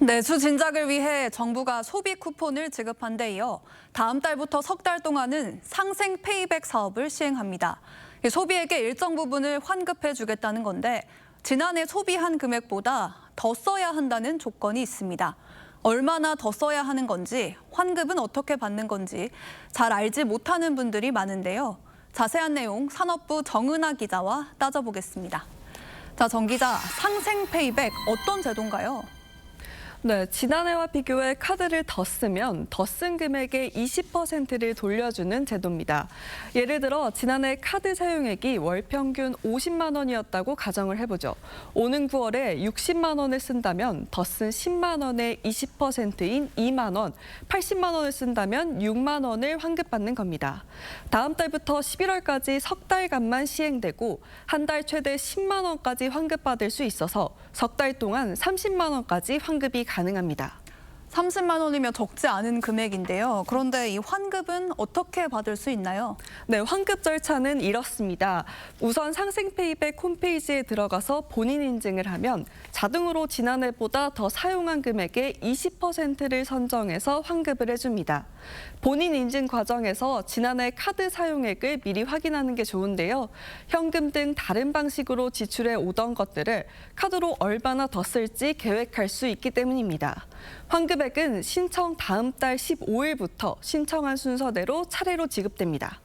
내수 진작을 위해 정부가 소비 쿠폰을 지급한 데 이어 다음 달부터 석 달 동안은 상생 페이백 사업을 시행합니다. 이 소비액의 일정 부분을 환급해 주겠다는 건데 지난해 소비한 금액보다 더 써야 한다는 조건이 있습니다. 얼마나 더 써야 하는 건지, 환급은 어떻게 받는 건지 잘 알지 못하는 분들이 많은데요. 자세한 내용 산업부 정은아 기자와 따져보겠습니다. 자, 정 기자, 상생 페이백 어떤 제도인가요? 네, 지난해와 비교해 카드를 더 쓰면 더 쓴 금액의 20%를 돌려주는 제도입니다. 예를 들어 지난해 카드 사용액이 월 평균 50만 원이었다고 가정을 해보죠. 오는 9월에 60만 원을 쓴다면 더 쓴 10만 원의 20%인 2만 원, 80만 원을 쓴다면 6만 원을 환급받는 겁니다. 다음 달부터 11월까지 석 달간만 시행되고 한 달 최대 10만 원까지 환급받을 수 있어서 석 달 동안 30만 원까지 환급이 가능합니다. 30만 원이면 적지 않은 금액인데요. 그런데 이 환급은 어떻게 받을 수 있나요? 네, 환급 절차는 이렇습니다. 우선 상생페이백 홈페이지에 들어가서 본인 인증을 하면 자동으로 지난해보다 더 사용한 금액의 20%를 선정해서 환급을 해줍니다. 본인 인증 과정에서 지난해 카드 사용액을 미리 확인하는 게 좋은데요. 현금 등 다른 방식으로 지출해 오던 것들을 카드로 얼마나 더 쓸지 계획할 수 있기 때문입니다. 환급 액은 신청 다음 달 15일부터 신청한 순서대로 차례로 지급됩니다.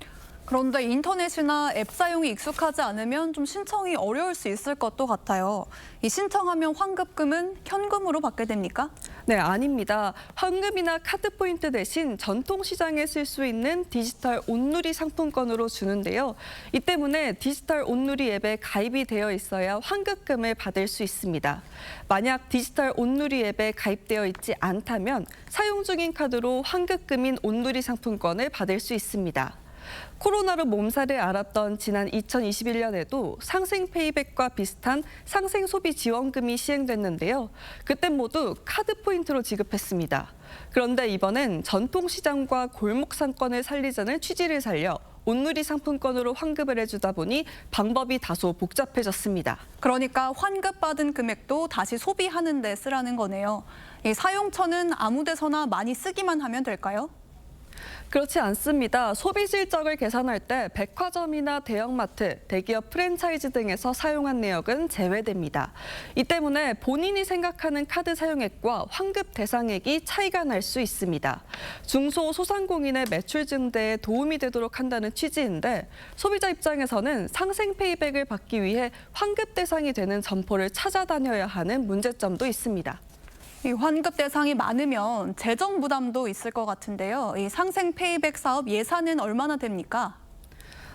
그런데 인터넷이나 앱 사용이 익숙하지 않으면 좀 신청이 어려울 수 있을 것도 같아요. 이 신청하면 환급금은 현금으로 받게 됩니까? 네, 아닙니다. 현금이나 카드 포인트 대신 전통시장에 쓸 수 있는 디지털 온누리 상품권으로 주는데요. 이 때문에 디지털 온누리 앱에 가입이 되어 있어야 환급금을 받을 수 있습니다. 만약 디지털 온누리 앱에 가입되어 있지 않다면 사용 중인 카드로 환급금인 온누리 상품권을 받을 수 있습니다. 코로나로 몸살을 앓았던 지난 2021년에도 상생 페이백과 비슷한 상생 소비 지원금이 시행됐는데요. 그땐 모두 카드 포인트로 지급했습니다. 그런데 이번엔 전통시장과 골목 상권을 살리자는 취지를 살려 온누리 상품권으로 환급을 해주다 보니 방법이 다소 복잡해졌습니다. 그러니까 환급받은 금액도 다시 소비하는 데 쓰라는 거네요. 이 사용처는 아무 데서나 많이 쓰기만 하면 될까요? 그렇지 않습니다. 소비 실적을 계산할 때 백화점이나 대형마트, 대기업 프랜차이즈 등에서 사용한 내역은 제외됩니다. 이 때문에 본인이 생각하는 카드 사용액과 환급 대상액이 차이가 날 수 있습니다. 중소 소상공인의 매출 증대에 도움이 되도록 한다는 취지인데 소비자 입장에서는 상생 페이백을 받기 위해 환급 대상이 되는 점포를 찾아다녀야 하는 문제점도 있습니다. 이 환급 대상이 많으면 재정 부담도 있을 것 같은데요. 이 상생 페이백 사업 예산은 얼마나 됩니까?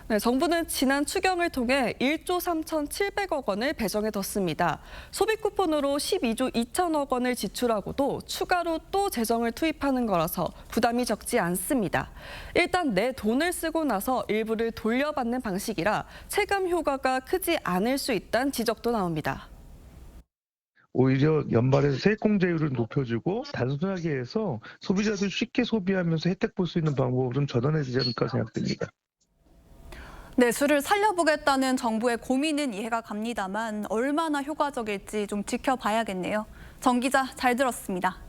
네, 정부는 지난 추경을 통해 1조 3,700억 원을 배정해 뒀습니다. 소비 쿠폰으로 12조 2천억 원을 지출하고도 추가로 또 재정을 투입하는 거라서 부담이 적지 않습니다. 일단 내 돈을 쓰고 나서 일부를 돌려받는 방식이라 체감 효과가 크지 않을 수 있다는 지적도 나옵니다. 오히려 연말에서 세액공제율을 높여주고 단순하게 해서 소비자들 쉽게 소비하면서 혜택 볼 수 있는 방법을 좀 전환해야 되지 않을까 생각됩니다. 내수를 살려보겠다는 정부의 고민은 이해가 갑니다만 얼마나 효과적일지 좀 지켜봐야겠네요. 정 기자 잘 들었습니다.